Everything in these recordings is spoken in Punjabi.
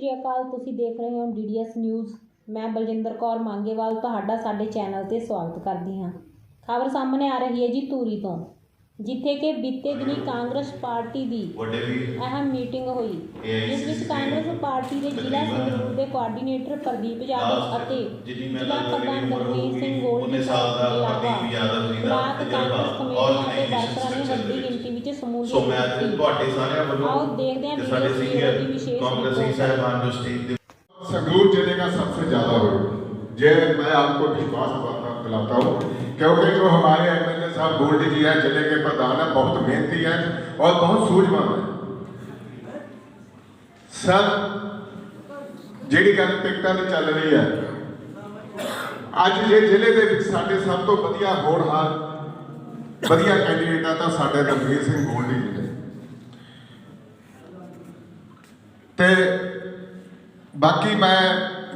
ਸ਼੍ਰੀ ਅਕਾਲ ਤੁਸੀਂ ਦੇਖ ਰਹੇ ਹੋ ਡੀਡੀਐਸ ਨਿਊਜ਼। ਮੈਂ ਬਲਜਿੰਦਰ ਕੌਰ ਮੰਗੇਵਾਲ ਤੁਹਾਡਾ ਸਾਡੇ ਚੈਨਲ ਤੇ ਸਵਾਗਤ ਕਰਦੀ ਹਾਂ। ਖਬਰ ਸਾਹਮਣੇ ਆ ਰਹੀ ਹੈ ਜੀ ਧੂਰੀ ਤੋਂ ਜਿੱਥੇ ਕਿ ਬੀਤੇ ਦਿਨੀ ਕਾਂਗਰਸ ਪਾਰਟੀ ਦੀ ਅਹਿਮ ਮੀਟਿੰਗ ਹੋਈ ਜਿਸ ਵਿੱਚ ਕਾਂਗਰਸ ਪਾਰਟੀ ਦੇ ਜ਼ਿਲ੍ਹਾ ਸੰਗਰੂਰ ਦੇ ਕੋਆਰਡੀਨੇਟਰ ਪ੍ਰਦੀਪ ਯਾਦਵ ਅਤੇ ਜ਼ਿਲ੍ਹਾ ਪ੍ਰਧਾਨ ਗੁਰਮੀਤ ਸਿੰਘ ਗੋਲਡੀ ਤੋਂ ਇਲਾਵਾ ਬਲਾਕ ਕਾਂਗਰਸ ਕਮੇਟੀਆਂ ਦੇ ਵਰਕਰਾਂ ਨੇ ਵੱਡੀ ਗਿਣਤੀ ਵਿੱਚ ਸੋ ਸਮੂਲੀਅਤ ਮੈਂ ਅੱਜ ਕੀਤੀ ਤੁਹਾਡੇ ਸਾਰਿਆਂ ਵੱਲੋਂ ਆਓ ਦੇਖਦੇ ਹਾਂ ਤੇ ਵੀਡੀਓ ਸਾਡੇ ਦੀ ਸੀਨੀਅਰ ਉਹਦੀ ਵਿਸ਼ੇਸ਼ ਕਾਂਗਰਸੀ ਰਿਪੋਰਟ। ਸਾਹਿਬਾਨ ਜੋ ਸਟੇਜ ਦੇ संगरूर जिले का सबसे ज्यादा हो ये मैं आपको विश्वास दिलाता- दिलाता हूँ क्योंकि जो हमारे एमएलए साहब गोल्डी जी हैं जिले के प्रधान हैं बहुत मेहनती हैं और बहुत सूझवान हैं सर ਜਿਹੜੀ ਗੱਲ ਟਿਕਟਾਂ ਦੀ ਚੱਲ ਰਹੀ ਹੈ ਅੱਜ ਜੇ ਜ਼ਿਲ੍ਹੇ ਦੇ ਵਿੱਚ ਸਾਡੇ ਸਭ ਤੋਂ ਵਧੀਆ ਹੋਣਹਾਰ ਵਧੀਆ ਕੈਂਡੀਡੇਟ ਆ ਤਾਂ ਸਾਡੇ ਰਣਵੀਰ ਸਿੰਘ ਗੋਲਡੀ ਜੀ ਨੇ। ਤੇ ਬਾਕੀ ਮੈਂ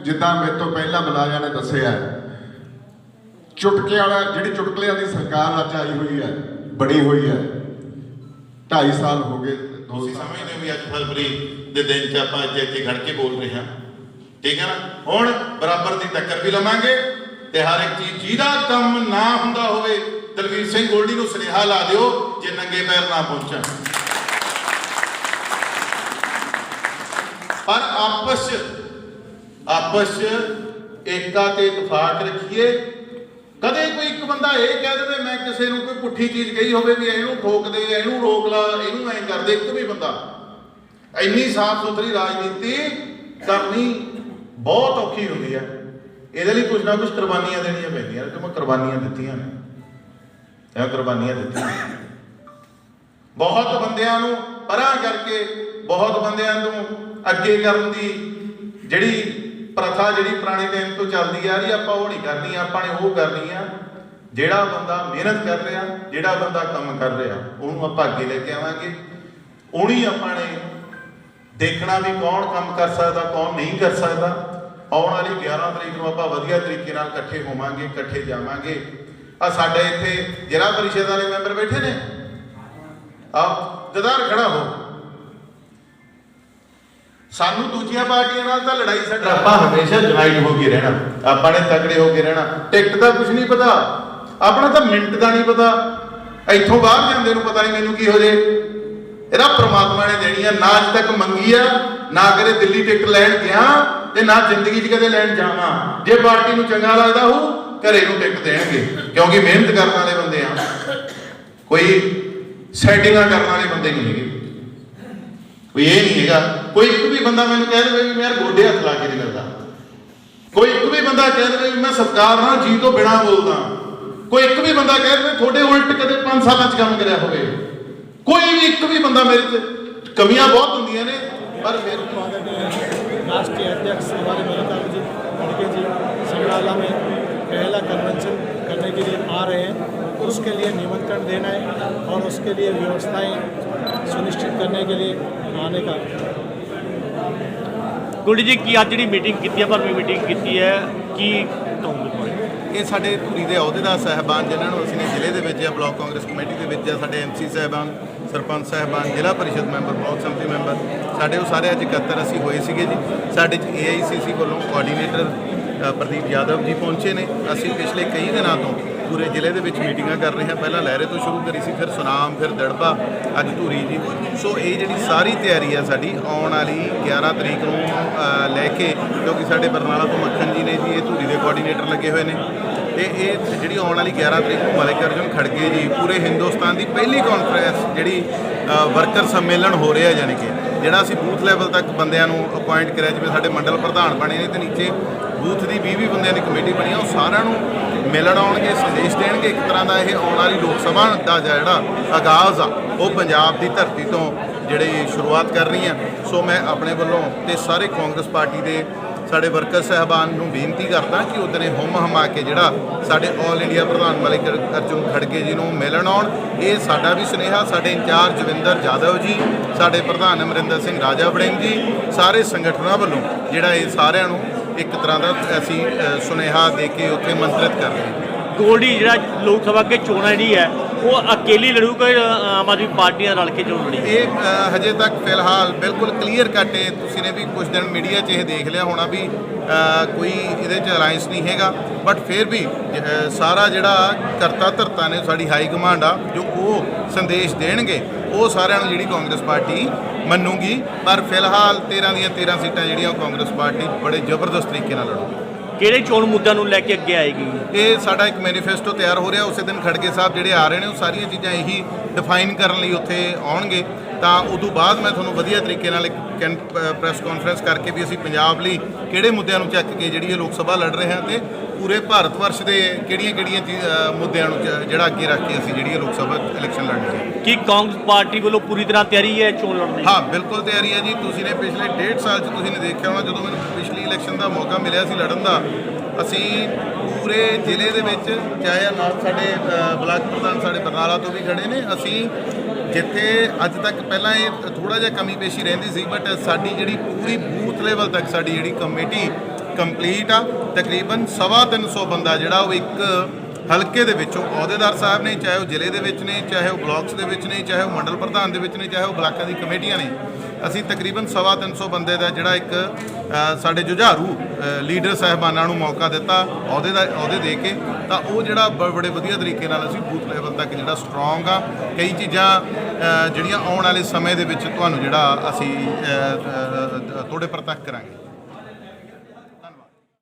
ਜਿੱਦਾਂ ਮੇਰੇ ਤੋਂ ਪਹਿਲਾਂ ਬੁਲਾਇਆ ਨੇ ਦੱਸਿਆ ਚੁਟਕੇ ਵਾਲਾ ਜਿਹੜੀ ਚੁਟਕਲਿਆਂ ਦੀ ਸਰਕਾਰ ਅੱਜ ਆਈ ਹੋਈ ਹੈ ਬਣੀ ਹੋਈ ਹੈ 2.5 ਸਾਲ ਹੋ ਗਏ ਦੋ ਸਮਝਦੇ ਵੀ ਅੱਜ ਫਰਵਰੀ ਦੇ ਦਿਨ 'ਚ ਆਪਾਂ ਅੱਜ ਇੱਥੇ ਖੜ ਕੇ ਬੋਲ ਰਹੇ ਹਾਂ। ਠੀਕ ਹੈ ਨਾ? ਹੁਣ ਬਰਾਬਰ ਦੀ ਟੱਕਰ ਵੀ ਲਵਾਂਗੇ ਤੇ ਹਰ ਇੱਕ ਚੀਜ਼ ਜਿਹਦਾ ਕੰਮ ਨਾ ਹੁੰਦਾ ਹੋਵੇ ਦਲਵੀਰ ਸਿੰਘ ਗੋਲਡੀ ਨੂੰ ਸੁਨੇਹਾ ਲਾ ਦਿਓ ਜੇ ਨੰਗੇ ਪੈਰ ਨਾ ਪਹੁੰਚਣ। ਪਰ ਆਪਸ 'ਚ ਆਪਸ 'ਚ ਏਕਾ ਤੇ ਇਤਫਾਕ ਰੱਖੀਏ। ਕਦੇ ਕੋਈ ਇੱਕ ਬੰਦਾ ਇਹ ਕਹਿ ਦੇਵੇ, ਮੈਂ ਕਿਸੇ ਨੂੰ ਕੋਈ ਪੁੱਠੀ ਚੀਜ਼ ਕਹੀ ਹੋਵੇ ਵੀ ਇਹਨੂੰ ਠੋਕ ਦੇ ਇਹਨੂੰ ਰੋਕ ਲਾ, ਇਹਨੂੰ ਐਂ ਕਰ ਦੇ ਇੱਕ ਵੀ ਬੰਦਾ। ਇੰਨੀ ਸਾਫ਼ ਸੁਥਰੀ ਰਾਜਨੀਤੀ ਕਰਨੀ ਬਹੁਤ ਔਖੀ ਹੁੰਦੀ ਹੈ। ਇਹਦੇ ਲਈ ਕੁਝ ਨਾ ਕੁਝ ਕੁਰਬਾਨੀਆਂ ਦੇਣੀਆਂ ਪੈਂਦੀਆਂ ਕਿ ਮੈਂ ਕੁਰਬਾਨੀਆਂ ਦਿੱਤੀਆਂ ਨੇ। ਇਹ ਕੁਰਬਾਨੀਆਂ ਦਿੱਤੀਆਂ। ਬਹੁਤ ਬੰਦਿਆਂ ਨੂੰ ਪਰਾਂ ਕਰਕੇ, ਬਹੁਤ ਬੰਦਿਆਂ ਨੂੰ ਅੱਗੇ ਕਰਨ ਦੀ ਜਿਹੜੀ ਪ੍ਰਥਾ, ਜਿਹੜੀ ਪੁਰਾਣੇ ਟਾਈਮ ਤੋਂ ਚੱਲਦੀ ਆ ਰਹੀ ਆਪਾਂ ਉਹ ਨਹੀਂ ਕਰਨੀ, ਆਪਾਂ ਨੇ ਉਹ ਕਰਨੀ ਆ। ਜਿਹੜਾ ਬੰਦਾ ਮਿਹਨਤ ਕਰ ਰਿਹਾ, ਜਿਹੜਾ ਬੰਦਾ ਕੰਮ ਕਰ ਰਿਹਾ, ਉਹਨੂੰ ਆਪਾਂ ਅੱਗੇ ਲੈ ਕੇ ਆਵਾਂਗੇ। ਉਹਨੀ ਆਪਾਂ ਨੇ ਦੇਖਣਾ ਵੀ ਕੌਣ ਕੰਮ ਕਰ ਸਕਦਾ, ਕੌਣ ਨਹੀਂ ਕਰ ਸਕਦਾ। ਆਉਣ ਵਾਲੀ 11 ਤਰੀਕ ਨੂੰ ਆਪਾਂ ਵਧੀਆ ਤਰੀਕੇ ਨਾਲ ਇਕੱਠੇ ਹੋਵਾਂਗੇ, ਇਕੱਠੇ ਜਾਵਾਂਗੇ। ਆ ਸਾਡੇ ਇੱਥੇ ਜ਼ਿਲ੍ਹਾ ਪਰਿਸ਼ਦ ਵਾਲੇ ਮੈਂਬਰ ਬੈਠੇ ਨੇ। ਆਪ ਜਦਾਰ ਖੜਾ ਹੋ। ਸਾਨੂੰ ਦੂਜੀਆਂ ਪਾਰਟੀਆਂ ਨਾਲ ਤਾਂ ਲੜਾਈ ਸਾਡਾ ਆਪਾਂ ਹਮੇਸ਼ਾ ਜੁਨਾਈਟ ਹੋ ਕੇ ਰਹਿਣਾ। ਆਪਾਂ ਨੇ ਤਕੜੇ ਹੋ ਕੇ ਰਹਿਣਾ। ਟਿਕਟ ਦਾ ਕੁਝ ਨਹੀਂ ਪਤਾ। ਆਪਣਾ ਤਾਂ ਮਿੰਟ ਦਾ ਨਹੀਂ ਪਤਾ। ਇੱਥੋਂ ਬਾਹਰ ਜਾਂਦੇ ਨੂੰ ਪਤਾ ਨਹੀਂ ਮੈਨੂੰ ਕੀ ਹੋ ਜੇ। ਇਹਦਾ ਪ੍ਰਮਾਤਮਾ ਨੇ ਦੇਣੀ ਆ, ਨਾ ਅੱਜ ਤੱਕ ਮੰਗੀ ਆ, ਨਾ ਕਦੇ ਦਿੱਲੀ ਟਿਕਟ ਲੈਣ ਗਿਆ ਤੇ ਨਾ ਜ਼ਿੰਦਗੀ 'ਚ ਕਦੇ ਲੈਣ ਜਾਵਾਂ। ਜੇ ਪਾਰਟੀ ਨੂੰ ਚੰਗਾ ਲੱਗਦਾ ਹੋ ਘਰੇ ਨੂੰ ਟਿਕਟ ਦੇਣਗੇ ਕਿਉਂਕਿ ਮਿਹਨਤ ਕਰਨ ਵਾਲੇ ਬੰਦੇ ਆ ਕੋਈ ਸੈਟਿੰਗਾਂ ਕਰਨ ਵਾਲੇ ਬੰਦੇ ਨਹੀਂ ਹੈਗੇ ਕੋਈ ਇਹ ਨਹੀਂ ਹੈਗਾ ਕੋਈ ਇੱਕ ਵੀ ਬੰਦਾ ਮੈਨੂੰ ਕਹਿ ਦੇਵੇ ਵੀ ਮੈਂ ਯਾਰ ਗੋਡੇ ਹੱਥ ਲਾ ਕੇ ਨਹੀਂ ਕਰਦਾ ਕੋਈ ਇੱਕ ਵੀ ਬੰਦਾ ਕਹਿ ਦੇਵੇ ਵੀ ਮੈਂ ਸਰਕਾਰ ਨਾਲ ਜੀ ਤੋਂ ਬਿਨਾ ਬੋਲਦਾ ਕੋਈ ਇੱਕ ਵੀ ਬੰਦਾ ਕਹਿ ਦੇਵੇ ਤੁਹਾਡੇ ਉਲਟ ਕਦੇ 5 ਸਾਲਾਂ 'ਚ ਕੰਮ ਕਰਿਆ ਹੋਵੇ ਕੋਈ ਵੀ ਇੱਕ ਵੀ ਬੰਦਾ ਮੇਰੇ ਤੇ ਕਮੀਆਂ ਬਹੁਤ ਹੁੰਦੀਆਂ ਨੇ ਪਰ ਫਿਰ राष्ट्रीय अध्यक्ष हमारे मल्लिकार्जुन जी खड़गे जी समराला में पहला कन्वेंशन करने के लिए आ रहे हैं उसके लिए निमंत्रण देना है और उसके लिए व्यवस्थाएं सुनिश्चित करने के लिए आने का ਗੁਰਡੀ ਜੀ ਕੀ ਅੱਜ ਜਿਹੜੀ ਮੀਟਿੰਗ ਕੀਤੀ ਹੈ ਭਰਵੀਂ ਮੀਟਿੰਗ ਕੀਤੀ ਹੈ ਕੀ ਕਹੋਗੇ ਇਹ ਸਾਡੇ ਧੂਰੀ ਦੇ ਅਹੁਦੇਦਾਰ ਸਾਹਿਬਾਨ ਜਿਨ੍ਹਾਂ ਨੂੰ ਅਸੀਂ ਨੇ ਜ਼ਿਲ੍ਹੇ ਦੇ ਵਿੱਚ ਜਾਂ ਬਲਾਕ ਕਾਂਗਰਸ ਕਮੇਟੀ ਦੇ ਵਿੱਚ ਜਾਂ ਸਾਡੇ ਐਮਸੀ ਸਾਹਿਬਾਨ ਸਰਪੰਚ ਸਾਹਿਬਾਨ ਜ਼ਿਲ੍ਹਾ ਪਰਿਸ਼ਦ ਮੈਂਬਰ ਬਲਾਕ ਸੰਮਤੀ ਮੈਂਬਰ ਸਾਡੇ ਉਹ ਸਾਰੇ ਅੱਜ ਇਕੱਤਰ ਅਸੀਂ ਹੋਏ ਸੀਗੇ ਜੀ ਸਾਡੇ ਚ ਏਆਈਸੀਸੀ ਵੱਲੋਂ ਕੋਆਰਡੀਨੇਟਰ ਅ, ਪ੍ਰਦੀਪ ਯਾਦਵ ਜੀ ਪਹੁੰਚੇ ਨੇ। ਅਸੀਂ ਪਿਛਲੇ ਕਈ ਦਿਨਾਂ ਤੋਂ ਪੂਰੇ ਜ਼ਿਲ੍ਹੇ ਦੇ ਵਿੱਚ ਮੀਟਿੰਗਾਂ ਕਰ ਰਹੇ ਹਾਂ। ਪਹਿਲਾਂ ਲਹਿਰੇ ਤੋਂ ਸ਼ੁਰੂ ਕਰੀ ਸੀ, ਫਿਰ ਸੁਨਾਮ, ਫਿਰ ਦੜਬਾ, ਅੱਜ ਧੂਰੀ ਜੀ। ਸੋ ਇਹ ਜਿਹੜੀ ਸਾਰੀ ਤਿਆਰੀ ਹੈ ਸਾਡੀ, ਆਉਣ ਵਾਲੀ 11 ਤਰੀਕ ਨੂੰ ਲੈ ਕੇ, ਕਿਉਂਕਿ ਸਾਡੇ ਬਰਨਾਲਾ ਤੋਂ ਮੱਖਣ ਜੀ ਨੇ ਜੀ, ਇਹ ਧੂਰੀ ਦੇ ਕੋਆਰਡੀਨੇਟਰ ਲੱਗੇ ਹੋਏ ਨੇ। ਤੇ ਇਹ ਜਿਹੜੀ ਆਉਣ ਵਾਲੀ 11 ਤਰੀਕ ਨੂੰ ਮਲਿਕ ਅਰਜੁਨ ਖੜਗੇ ਜੀ, ਪੂਰੇ ਹਿੰਦੁਸਤਾਨ ਦੀ ਪਹਿਲੀ ਕਾਨਫਰੰਸ ਜਿਹੜੀ ਵਰਕਰ ਸੰਮੇਲਨ ਹੋ ਰਿਹਾ ਯਾਨੀ ਕਿ ਜਿਹੜਾ ਅਸੀਂ ਬੂਥ ਲੈਵਲ ਤੱਕ ਬੰਦਿਆਂ ਨੂੰ ਅਪਾਇੰਟ ਕਰਿਆ, ਜਿਵੇਂ ਸਾਡੇ ਮੰਡਲ ਪ੍ਰਧਾਨ ਬਣੇ ਨੇ ਤੇ ਨੀਚੇ ਬੂਥ ਦੀ 20 20 ਬੰਦਿਆਂ ਦੀ ਕਮੇਟੀ ਬਣੀ ਆ, ਉਹ ਸਾਰਿਆਂ ਨੂੰ ਮਿਲਣ ਆਉਣਗੇ, ਸੰਦੇਸ਼ ਦੇਣਗੇ। ਇੱਕ ਤਰ੍ਹਾਂ ਦਾ ਇਹ ਆਉਣ ਵਾਲੀ ਲੋਕ ਸਭਾ ਦਾ ਜਿਹੜਾ ਆਗਾਜ਼ ਆ, ਉਹ ਪੰਜਾਬ ਦੀ ਧਰਤੀ ਤੋਂ ਜਿਹੜੀ ਸ਼ੁਰੂਆਤ ਕਰ ਰਹੀ ਆ ਸੋ ਮੈਂ ਆਪਣੇ ਵੱਲੋਂ ਤੇ ਸਾਰੇ ਕਾਂਗਰਸ ਪਾਰਟੀ ਦੇ ਸਾਡੇ ਵਰਕਰ ਸਹਿਬਾਨ ਨੂੰ ਬੇਨਤੀ ਕਰਦਾ ਕਿ ਉਹਦਨੇ ਹੁਮ ਹਮਾ ਕੇ ਜਿਹੜਾ ਸਾਡੇ ਆਲ ਇੰਡੀਆ ਪ੍ਰਧਾਨ ਮਲਿਕ ਅਰਜੁਨ ਖੜਗੇ ਜੀ ਨੂੰ ਮਿਲਣ ਆਉਣ। ਇਹ ਸਾਡਾ ਵੀ ਸੁਨੇਹਾ, ਸਾਡੇ ਇੰਚਾਰਜ ਜਵਿੰਦਰ ਜਾਦਵ ਜੀ, ਸਾਡੇ ਪ੍ਰਧਾਨ ਅਮਰਿੰਦਰ ਸਿੰਘ ਰਾਜਾ ਵੜਿੰਗ ਜੀ, ਸਾਰੇ ਸੰਗਠਨਾਂ ਵੱਲੋਂ ਜਿਹੜਾ ਇਹ ਸਾਰਿਆਂ ਨੂੰ ਇੱਕ ਤਰ੍ਹਾਂ ਦਾ ਅਸੀਂ ਸੁਨੇਹਾ ਦੇ ਕੇ ਉੱਥੇ ਮੰਤਰਿਤ ਕਰ ਰਹੇ ਹਾਂ। ਗੋਲਡੀ, ਜਿਹੜਾ ਲੋਕ ਸਭਾ ਕੇ ਚੋਣਾਂ ਜਿਹੜੀ ਹੈ ਉਹ ਅਕੇਲੀ ਲੜੂਗਾ ਜਾਂ ਆਮ ਆਦਮੀ ਪਾਰਟੀ ਰਲ ਕੇ ਚੋਣ ਲੜੀ ਇਹ ਅ, ਹਜੇ ਤੱਕ ਫਿਲਹਾਲ ਬਿਲਕੁਲ ਕਲੀਅਰ ਕੱਟ ਹੈ ਤੁਸੀਂ ਨੇ ਵੀ ਕੁਝ ਦਿਨ ਮੀਡੀਆ 'ਚ ਇਹ ਦੇਖ ਲਿਆ ਹੋਣਾ ਵੀ ਅ, ਕੋਈ ਇਹਦੇ 'ਚ ਅਲਾਈਅੰਸ ਨਹੀਂ ਹੈਗਾ। ਬਟ ਫਿਰ ਵੀ ਅ, ਸਾਰਾ ਜਿਹੜਾ ਕਰਤਾ ਧਰਤਾ ਨੇ ਸਾਡੀ ਹਾਈ ਕਮਾਂਡ ਆ ਜੋ ਉਹ ਸੰਦੇਸ਼ ਦੇਣਗੇ ਉਹ ਸਾਰਿਆਂ ਨੂੰ ਜਿਹੜੀ ਕਾਂਗਰਸ ਪਾਰਟੀ ਮੰਨੂਗੀ। ਪਰ ਫਿਲਹਾਲ 13 ਦੀਆਂ 13 ਸੀਟਾਂ ਜਿਹੜੀਆਂ ਉਹ ਕਾਂਗਰਸ ਪਾਰਟੀ ਬੜੇ ਜ਼ਬਰਦਸਤ ਤਰੀਕੇ ਨਾਲ ਲੜੂਗੀ। ਕਿਹੜੇ ਚੋਣ ਮੁੱਦਿਆਂ ਨੂੰ ਲੈ ਕੇ ਅੱਗੇ ਆਏਗੀ? ਇਹ ਸਾਡਾ ਇੱਕ ਮੈਨੀਫੈਸਟੋ ਤਿਆਰ ਹੋ ਰਿਹਾ। ਉਸੇ ਦਿਨ ਖੜਗੇ ਸਾਹਿਬ ਜਿਹੜੇ ਆ ਰਹੇ ਨੇ, ਉਹ ਸਾਰੀਆਂ ਚੀਜ਼ਾਂ ਇਹੀ ਡਿਫਾਈਨ ਕਰਨ ਲਈ ਉੱਥੇ ਆਉਣਗੇ। ਤਾਂ ਉਦੋਂ ਬਾਅਦ ਮੈਂ ਤੁਹਾਨੂੰ ਵਧੀਆ ਤਰੀਕੇ ਨਾਲ ਇੱਕ ਪ੍ਰੈਸ ਕਾਨਫਰੰਸ ਕਰਕੇ ਵੀ ਅਸੀਂ ਪੰਜਾਬ ਲਈ ਕਿਹੜੇ ਮੁੱਦਿਆਂ ਨੂੰ ਚੱਕ ਕੇ ਜਿਹੜੀ ਇਹ ਲੋਕ ਸਭਾ ਲੜ ਰਹੇ ਹਾਂ ਤੇ ਪੂਰੇ ਭਾਰਤ ਵਰਸ਼ ਦੇ ਕਿਹੜੀਆਂ-ਕਿਹੜੀਆਂ ਮੁੱਦਿਆਂ ਨੂੰ ਜਿਹੜਾ ਅੱਗੇ ਰੱਖ ਕੇ ਅਸੀਂ ਜਿਹੜੀ ਲੋਕ ਸਭਾ ਇਲੈਕਸ਼ਨ ਲੜਨੀ ਹੈ ਕੀ ਕਾਂਗਰਸ ਪਾਰਟੀ ਵੱਲੋਂ ਪੂਰੀ ਤਰ੍ਹਾਂ ਤਿਆਰੀ ਹੈ ਚੋਣ ਲੜਨ ਦੀ ਹਾਂ ਬਿਲਕੁਲ ਤਿਆਰੀ ਹੈ ਜੀ। ਤੁਸੀਂ ਨੇ ਪਿਛਲੇ ਡੇਢ ਸਾਲ 'ਚ ਤੁਸੀਂ ਨੇ ਦੇਖਿਆ ਹੋਣਾ ਜਦੋਂ ਮੈਨੂੰ ਪਿਛਲੀ ਇਲੈਕਸ਼ਨ ਦਾ ਮੌਕਾ ਮਿਲਿਆ ਸੀ ਲੜਨ ਦਾ ਅਸੀਂ ਪੂਰੇ ਜ਼ਿਲ੍ਹੇ ਦੇ ਵਿੱਚ ਚਾਹੇ ਨਾਲ ਸਾਡੇ ਬਲਾਕ ਪ੍ਰਧਾਨ ਸਾਡੇ ਬਰਨਾਲਾ ਤੋਂ ਵੀ ਖੜੇ ਨੇ ਅਸੀਂ ਜਿੱਥੇ ਅੱਜ ਤੱਕ ਪਹਿਲਾਂ ਇਹ ਥੋੜਾ ਜਿਹਾ ਕਮੀ ਪੇਸ਼ੀ ਰਹਿੰਦੀ ਸੀ ਬਟ ਸਾਡੀ ਜਿਹੜੀ ਪੂਰੀ ਬੂਥ ਲੈਵਲ ਤੱਕ ਸਾਡੀ ਜਿਹੜੀ ਕਮੇਟੀ ਕੰਪਲੀਟ ਆ। ਤਕਰੀਬਨ ਸਵਾ ਤਿੰਨ ਸੌ ਬੰਦਾ ਜਿਹੜਾ ਉਹ ਇੱਕ ਹਲਕੇ ਦੇ ਵਿੱਚੋਂ ਅਹੁਦੇਦਾਰ ਸਾਹਿਬ ਨੇ ਚਾਹੇ ਉਹ ਜ਼ਿਲ੍ਹੇ ਦੇ ਵਿੱਚ ਨੇ ਚਾਹੇ ਉਹ ਬਲਾਕਸ ਦੇ ਵਿੱਚ ਨੇ ਚਾਹੇ ਉਹ ਮੰਡਲ ਪ੍ਰਧਾਨ ਦੇ ਵਿੱਚ ਨੇ ਚਾਹੇ ਉਹ ਬਲਾਕਾਂ ਦੀ ਕਮੇਟੀਆਂ ਨੇ ਅਸੀਂ ਤਕਰੀਬਨ ਸਵਾ ਤਿੰਨ ਸੌ ਬੰਦੇ ਦਾ ਜਿਹੜਾ ਇੱਕ ਸਾਡੇ ਜੁਝਾਰੂ ਲੀਡਰ ਸਾਹਿਬਾਨਾਂ ਨੂੰ ਮੌਕਾ ਦਿੱਤਾ ਅਹੁਦੇ ਦਾ ਅਹੁਦੇ ਦੇ ਕੇ ਤਾਂ ਉਹ ਜਿਹੜਾ ਬ- ਬੜੇ ਵਧੀਆ ਤਰੀਕੇ ਨਾਲ ਅਸੀਂ ਬੂਥ ਲੈਵਲ ਤੱਕ ਜਿਹੜਾ ਸਟਰੋਂਗ ਆ। ਕਈ ਚੀਜ਼ਾਂ ਜਿਹੜੀਆਂ ਆਉਣ ਵਾਲੇ ਸਮੇਂ ਦੇ ਵਿੱਚ ਤੁਹਾਨੂੰ ਜਿਹੜਾ ਅਸੀਂ ਅ, ਤੁਹਾਡੇ ਪ੍ਰਤੱਖ ਕਰਾਂਗੇ।